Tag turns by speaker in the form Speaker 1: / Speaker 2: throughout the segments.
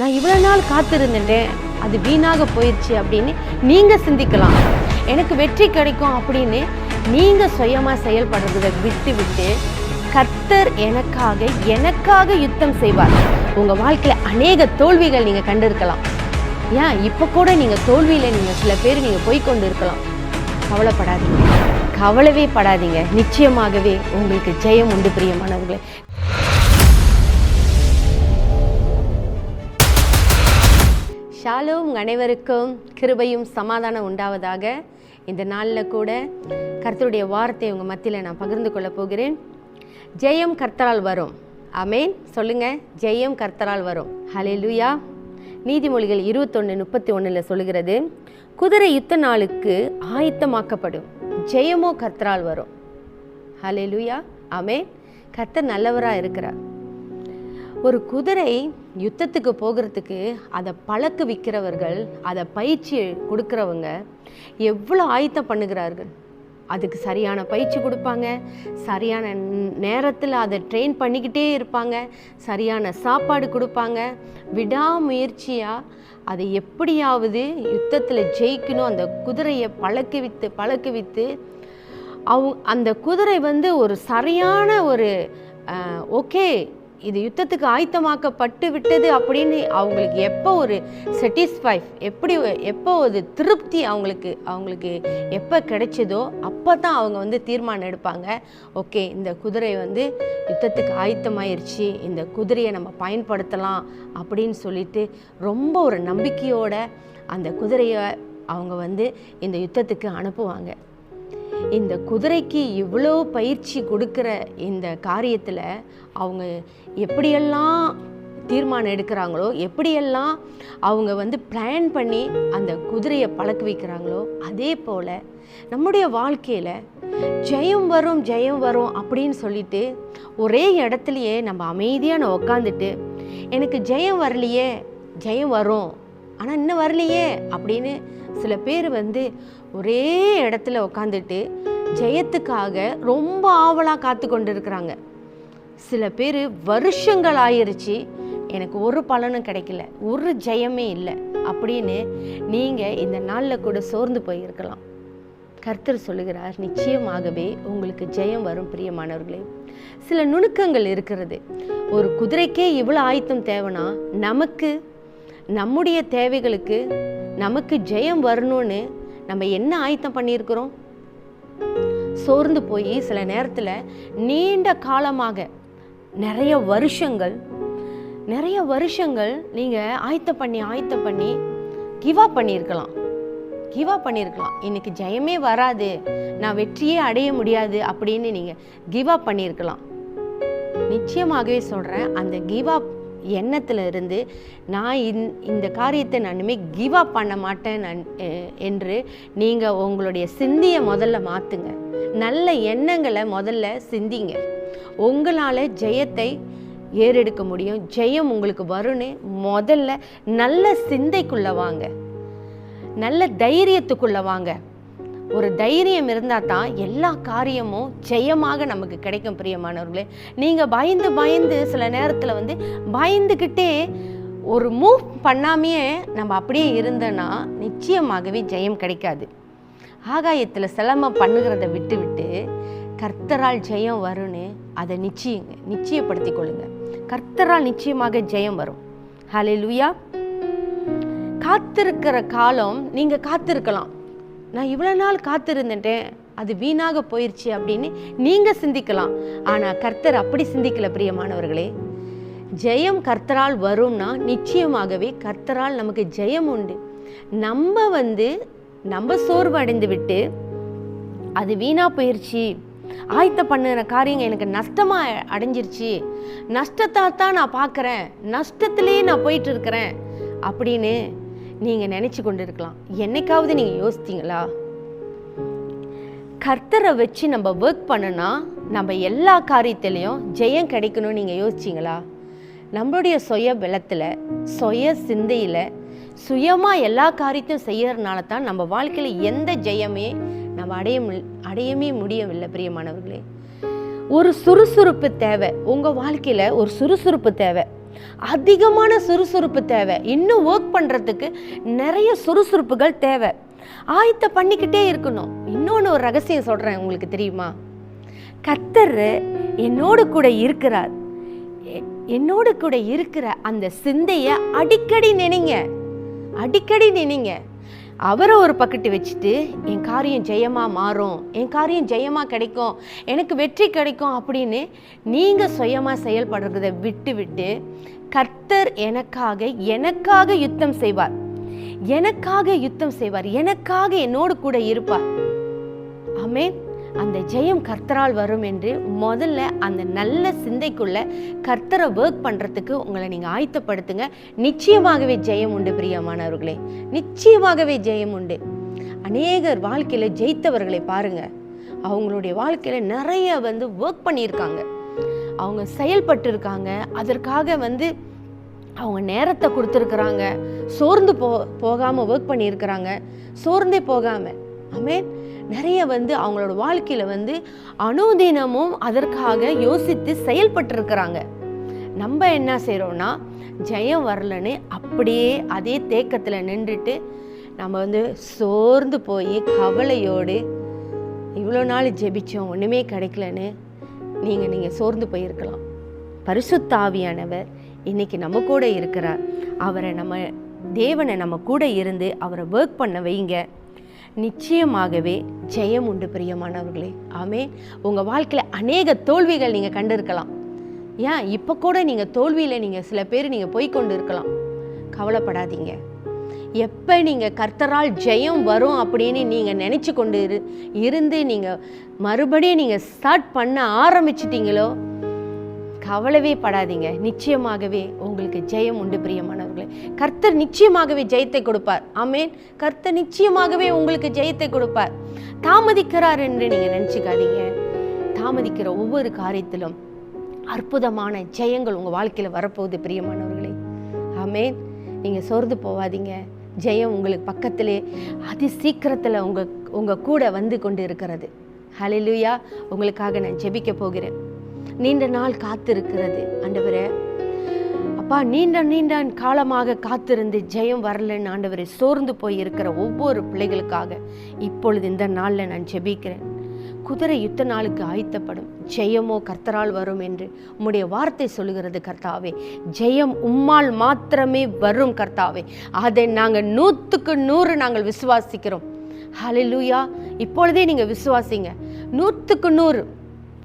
Speaker 1: நான் இவ்வளோ நாள் காத்திருந்துட்டேன். அது வீணாக போயிடுச்சு அப்படின்னு நீங்கள் சிந்திக்கலாம். எனக்கு வெற்றி கிடைக்கும் அப்படின்னு நீங்கள் சுயமாக செயல்படுறதை விட்டு விட்டு கர்த்தர் எனக்காக எனக்காக யுத்தம் செய்வார். உங்கள் வாழ்க்கையில் அநேக தோல்விகள் நீங்கள் கண்டிருக்கலாம். ஏன்? இப்போ கூட நீங்கள் தோல்வியில் நீங்கள் சில பேர் நீங்கள் போய் கொண்டு இருக்கலாம் கவலைப்படாதீங்க. கவலவே படாதீங்க. நிச்சயமாகவே உங்களுக்கு ஜெயம் உண்டு பிரியமானவர்களே. ஷாலோம் அனைவருக்கும் கிருபையும் சமாதானம் உண்டாவதாக. இந்த நாளில் கூட கர்த்தருடைய வார்த்தை உங்கள் மத்தியில் நான் பகிர்ந்து கொள்ள போகிறேன். ஜெயம் கர்த்தரால் வரும். அமேன் சொல்லுங்கள் ஜெயம் கர்த்தரால் வரும். ஹலே லூயா நீதிமொழிகள் இருபத்தொன்று முப்பத்தி ஒன்றில் சொல்லுகிறது குதிரை யுத்த நாளுக்கு ஆயத்தமாக்கப்படும். ஜெயமோ கர்த்தரால் வரும். ஹலே லூயா அமேன் கர்த்தர் நல்லவராக இருக்கிறார். ஒரு குதிரை யுத்தத்துக்கு போகிறதுக்கு அதை பழக்க விற்கிறவர்கள் அதை பயிற்சி கொடுக்குறவங்க எவ்வளோ ஆயத்தம் பண்ணுகிறார்கள்? அதுக்கு சரியான பயிற்சி கொடுப்பாங்க சரியான நேரத்தில் அதை ட்ரெயின் பண்ணிக்கிட்டே இருப்பாங்க சரியான சாப்பாடு கொடுப்பாங்க. விடாமுயற்சியாக அதை எப்படியாவது யுத்தத்தில் ஜெயிக்கணும் அந்த குதிரையை பழக்க வித்து பழக்க வித்து அவங்க அந்த குதிரை வந்து ஒரு சரியான ஒரு ஓகே இது யுத்தத்துக்கு ஆயத்தமாக்கப்பட்டு விட்டது அப்படின்னு அவங்களுக்கு எப்போ ஒரு satisfy எப்படி எப்போ ஒரு திருப்தி அவங்களுக்கு அவங்களுக்கு எப்போ கிடைச்சதோ அப்போ தான் அவங்க வந்து தீர்மானம் எடுப்பாங்க. ஓகே இந்த குதிரை வந்து யுத்தத்துக்கு ஆயத்தமாயிருச்சு இந்த குதிரையை நம்ம பயன்படுத்தலாம் அப்படின்னு சொல்லிட்டு ரொம்ப ஒரு நம்பிக்கையோட அந்த குதிரையை அவங்க வந்து இந்த யுத்தத்துக்கு அனுப்புவாங்க. இந்த குதிரைக்கு இவ்வளோ பயிற்சி கொடுக்குற இந்த காரியத்தில் அவங்க எப்படியெல்லாம் தீர்மானம் எடுக்கிறாங்களோ எப்படியெல்லாம் அவங்க வந்து பிளான் பண்ணி அந்த குதிரையை பழக்க வைக்கிறாங்களோ அதே போல் நம்முடைய வாழ்க்கையில் ஜெயம் வரும் ஜெயம் வரும் அப்படின்னு சொல்லிட்டு ஒரே இடத்துலையே நம்ம அமைதியாக நான் உக்காந்துட்டு எனக்கு ஜெயம் வரலையே ஜெயம் வரும் ஆனால் இன்னும் வரலையே அப்படின்னு சில பேர் வந்து ஒரே இடத்துல உட்காந்துட்டு ஜெயத்துக்காக ரொம்ப ஆவலாக காத்து கொண்டு இருக்கிறாங்க சில பேர் வருஷங்கள் ஆயிடுச்சு எனக்கு ஒரு பலனும் கிடைக்கல ஒரு ஜெயமே இல்லை அப்படின்னு நீங்கள் இந்த நாளில் கூட சோர்ந்து போயிருக்கலாம். கர்த்தர் சொல்லுகிறார் நிச்சயமாகவே உங்களுக்கு ஜெயம் வரும் பிரியமானவர்களே. சில நுணுக்கங்கள் இருக்கிறது. ஒரு குதிரைக்கே இவ்வளோ ஆயத்தம் தேவைன்னா நமக்கு நம்முடைய தேவைகளுக்கு நமக்கு ஜெயம் வரணும்னு நம்ம என்ன ஆயத்தம் பண்ணியிருக்கிறோம்? சோர்ந்து போய் சில நேரத்தில் நீண்ட காலமாக நிறைய வருஷங்கள் நிறைய வருஷங்கள் நீங்கள் ஆயத்தம் பண்ணி ஆயத்தம் பண்ணி கிவ் அப் பண்ணியிருக்கலாம். கிவ் அப் பண்ணியிருக்கலாம். இன்னைக்கு ஜெயமே வராது. நான் வெற்றியே அடைய முடியாது அப்படின்னு நீங்கள் கிவ் அப் பண்ணியிருக்கலாம். நிச்சயமாகவே சொல்கிறேன் அந்த கிவ் அப் எண்ணத்தில் இருந்து நான் இந் இந்த காரியத்தை நான் இனிமேல் கிவ் அப் பண்ண மாட்டேன் நான் என்று நீங்கள் உங்களுடைய சிந்தியை முதல்ல மாற்றுங்க நல்ல எண்ணங்களை முதல்ல சிந்திங்க. உங்களால் ஜெயத்தை ஏறெடுக்க முடியும். ஜெயம் உங்களுக்கு வரும்னு முதல்ல நல்ல சிந்தைக்குள்ளே வாங்க. நல்ல தைரியத்துக்குள்ளே வாங்க. ஒரு தைரியம் இருந்தால் தான் எல்லா காரியமும் ஜெயமாக நமக்கு கிடைக்கும் பிரியமானவர்களே. நீங்கள் பயந்து பயந்து சில நேரத்தில் வந்து பயந்துக்கிட்டே ஒரு மூவ் பண்ணாமையே நம்ம அப்படியே இருந்தோன்னா நிச்சயமாகவே ஜெயம் கிடைக்காது. ஆகாயத்தில் செலமை பண்ணுகிறத விட்டு விட்டு கர்த்தரால் ஜெயம் வரும்னு அதை நிச்சயங்க நிச்சயப்படுத்தி கொள்ளுங்க. கர்த்தரால் நிச்சயமாக ஜெயம் வரும். ஹலே லுயா காத்திருக்கிற காலம் நீங்கள் காத்திருக்கலாம். நான் இவ்வளோ நாள் காத்திருந்துட்டேன். அது வீணாக போயிடுச்சு அப்படின்னு நீங்கள் சிந்திக்கலாம். ஆனால் கர்த்தர் அப்படி சிந்திக்கல பிரியமானவர்களே. ஜெயம் கர்த்தரால் வரும்னா நிச்சயமாகவே கர்த்தரால் நமக்கு ஜெயம் உண்டு. நம்ம வந்து நம்ம சோர்வு அடைந்து விட்டு அது வீணா போயிடுச்சு ஆயத்த பண்ணுற காரியங்கள் எனக்கு நஷ்டமாக அடைஞ்சிருச்சு. நஷ்டத்தை தான் நான் பார்க்குறேன். நஷ்டத்துலேயே நான் போயிட்டு இருக்கிறேன். அப்படின்னு நீங்கள் நினச்சி கொண்டு இருக்கலாம் என்னைக்காவது நீங்கள் யோசித்தீங்களா? கர்த்தரை வச்சு நம்ம ஒர்க் பண்ணுனா நம்ம எல்லா காரியத்திலையும் ஜெயம் கிடைக்கணும்னு நீங்கள் யோசிச்சிங்களா? நம்மளுடைய சுய பலத்தில் சுய சிந்தையில் சுயமாக எல்லா காரியத்தையும் செய்யறதுனால தான் நம்ம வாழ்க்கையில் எந்த ஜெயமே நம்ம அடைய அடையமே அடையவே முடியவில்லை பிரியமானவர்களே. ஒரு சுறுசுறுப்பு தேவை. உங்கள் வாழ்க்கையில் ஒரு சுறுசுறுப்பு தேவை. அதிகமான சுறுசுறுப்பு தேவை. இன்னும் ஒர்க் பண்ணுறதுக்கு நிறைய சுறுசுறுப்புகள் தேவை. ஆயத்த பண்ணிக்கிட்டே இருக்கணும். இன்னொன்று ஒரு ரகசியம் சொல்கிறேன் உங்களுக்கு தெரியுமா? கத்தர் என்னோடு கூட இருக்கிறார். எ- என்னோடு கூட இருக்கிற அந்த சிந்தையை அடிக்கடி நினைங்க. அடிக்கடி நினைங்க. அவரை ஒரு பக்கத்து வச்சுட்டு என் காரியம் ஜெயமாக மாறும். என் காரியம் ஜெயமாக கிடைக்கும். எனக்கு வெற்றி கிடைக்கும். அப்படின்னு நீங்கள் சுயமாக செயல்படுறத விட்டு விட்டு கர்த்தர் எனக்காக எனக்காக யுத்தம் செய்வார். எனக்காக யுத்தம் செய்வார். எனக்காக என்னோடு கூட இருப்பார். ஆமேன். அந்த ஜெயம் கர்த்தரால் வரும் என்று முதல்ல அந்த நல்ல சிந்தைக்குள்ள கர்த்தரை ஒர்க் பண்ணுறதுக்கு உங்களை நீங்கள் ஆயத்தப்படுத்துங்க. நிச்சயமாகவே ஜெயம் உண்டு பிரியமானவர்களே. நிச்சயமாகவே ஜெயம் உண்டு. அநேகர் வாழ்க்கையில் ஜெயித்தவர்களை பாருங்க. அவங்களுடைய வாழ்க்கையில நிறைய வந்து ஒர்க் பண்ணியிருக்காங்க. அவங்க செயல்பட்டு இருக்காங்க அதற்காக வந்து அவங்க நேரத்தை கொடுத்துருக்குறாங்க. சோர்ந்து போ போகாமல் ஒர்க் பண்ணியிருக்கிறாங்க. சோர்ந்தே போகாமல் ஆமென் நிறைய வந்து அவங்களோட வாழ்க்கையில் வந்து அனுதினமும் அதற்காக யோசித்து செயல்பட்டுருக்கிறாங்க. நம்ம என்ன செய்கிறோம்னா ஜெயம் வரலன்னு அப்படியே அதே தேக்கத்தில் நின்றுட்டு நம்ம வந்து சோர்ந்து போய் கவலையோடு இவ்வளோ நாள் ஜெபிச்சோம் ஒன்றுமே கிடைக்கலன்னு நீங்கள் நீங்கள் சோர்ந்து போயிருக்கலாம். பரிசுத்தாவியானவர் இன்றைக்கி நம்ம கூட இருக்கிறார். அவரை நம்ம தேவனை நம்ம கூட இருந்து அவரை ஒர்க் பண்ண வைங்க. நிச்சயமாகவே ஜெயம் உண்டு பிரியமானவர்களே. ஆமே உங்கள் வாழ்க்கையில் அநேக தோல்விகள் நீங்கள் கண்டிருக்கலாம். ஏன்? இப்போ கூட நீங்கள் தோல்வியில் நீங்கள் சில பேர் நீங்கள் போய் கொண்டு இருக்கலாம். கவலைப்படாதீங்க. எப்போ நீங்கள் கர்த்தரால் ஜெயம் வரும் அப்படின்னு நீங்கள் நினச்சி கொண்டு இரு இருந்து நீங்கள் மறுபடியும் நீங்கள் ஸ்டார்ட் பண்ண ஆரம்பிச்சிட்டிங்களோ கவலவே படாதீங்க. நிச்சயமாகவே உங்களுக்கு ஜெயம் உண்டு பிரியமானவர்களே. கர்த்தர் நிச்சயமாகவே ஜெயத்தை கொடுப்பார். ஆமேன். கர்த்தர் நிச்சயமாகவே உங்களுக்கு ஜெயத்தை கொடுப்பார். தாமதிக்கிறார் என்று நீங்க நினைச்சுக்காதீங்க. தாமதிக்கிற ஒவ்வொரு காரியத்திலும் அற்புதமான ஜெயங்கள் உங்க வாழ்க்கையில வரப்போகுது பிரியமானவர்களே. ஆமேன். நீங்க சோர்ந்து போவாதீங்க. ஜெயம் உங்களுக்கு பக்கத்திலே அதி சீக்கிரத்தில் உங்கள் உங்கள் கூட வந்து கொண்டு இருக்கிறது ஹலிலுயா உங்களுக்காக நான் ஜெபிக்க போகிறேன். நீண்ட நாள் காத்திருக்கிறது ஆண்டவரே. அப்பா நீண்ட நீண்ட காலமாக காத்திருந்து ஜெயம் வரலன்னு ஆண்டவரை சோர்ந்து போய் இருக்கிற ஒவ்வொரு பிள்ளைகளுக்காக இப்பொழுது இந்த நாளில் நான் ஜெபிக்கிறேன். குதிரை யுத்த நாளுக்கு ஆயத்தப்படும். ஜெயமோ கர்த்தரால் வரும் என்று உம்முடைய வார்த்தை சொல்லுகிறது கர்த்தாவே. ஜெயம் உம்மால் மாத்திரமே வரும் கர்த்தாவே. அதை நாங்கள் நூற்றுக்கு நூறு நாங்கள் விசுவாசிக்கிறோம். ஹலிலூயா இப்பொழுதே நீங்கள் விசுவாசிங்க. நூற்றுக்கு நூறு.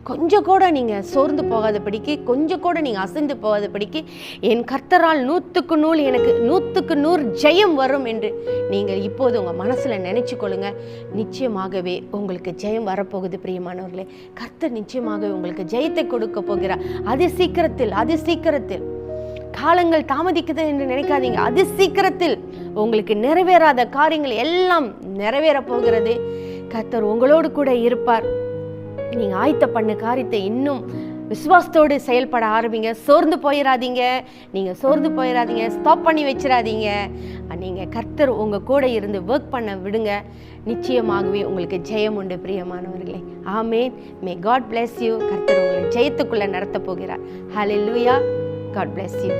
Speaker 1: கொஞ்சம் கூட நீங்கள் சோர்ந்து போகாதபடிக்கு கொஞ்சம் கூட நீங்கள் அசைந்து போகாதபடிக்கு என் கர்த்தரால் நூற்றுக்கு நூல் எனக்கு நூற்றுக்கு நூறு ஜெயம் வரும் என்று நீங்கள் இப்போது உங்கள் மனசில் நினச்சி கொள்ளுங்க. நிச்சயமாகவே உங்களுக்கு ஜெயம் வரப்போகுது பிரியமானவர்களே. கர்த்தர் நிச்சயமாகவே உங்களுக்கு ஜெயத்தை கொடுக்க போகிறார். அது சீக்கிரத்தில் அது சீக்கிரத்தில். காலங்கள் தாமதிக்குது என்று நினைக்காதீங்க. அது சீக்கிரத்தில் உங்களுக்கு நிறைவேறாத காரியங்கள் எல்லாம் நிறைவேற போகிறது. கர்த்தர் உங்களோடு கூட இருப்பார். நீங்க ஆயத்த பண்ண காரியத்தை இன்னும் விசுவாசத்தோடு செயல்பட ஆரம்பிங்க. சோர்ந்து போயிடாதீங்க நீங்க சோர்ந்து போயிடாதீங்க ஸ்டாப் பண்ணி வச்சிடாதீங்க நீங்க கர்த்தர் உங்க கூட இருந்து ஒர்க் பண்ண விடுங்க. நிச்சயமாகவே உங்களுக்கு ஜெயம் உண்டு பிரியமானவர்களே. ஆமேன். மே காட் பிளெஸ் யூ கர்த்தர் உங்களை ஜெயத்துக்குள்ள நடத்த போகிறார். ஹalleluya காட் பிளெஸ் யூ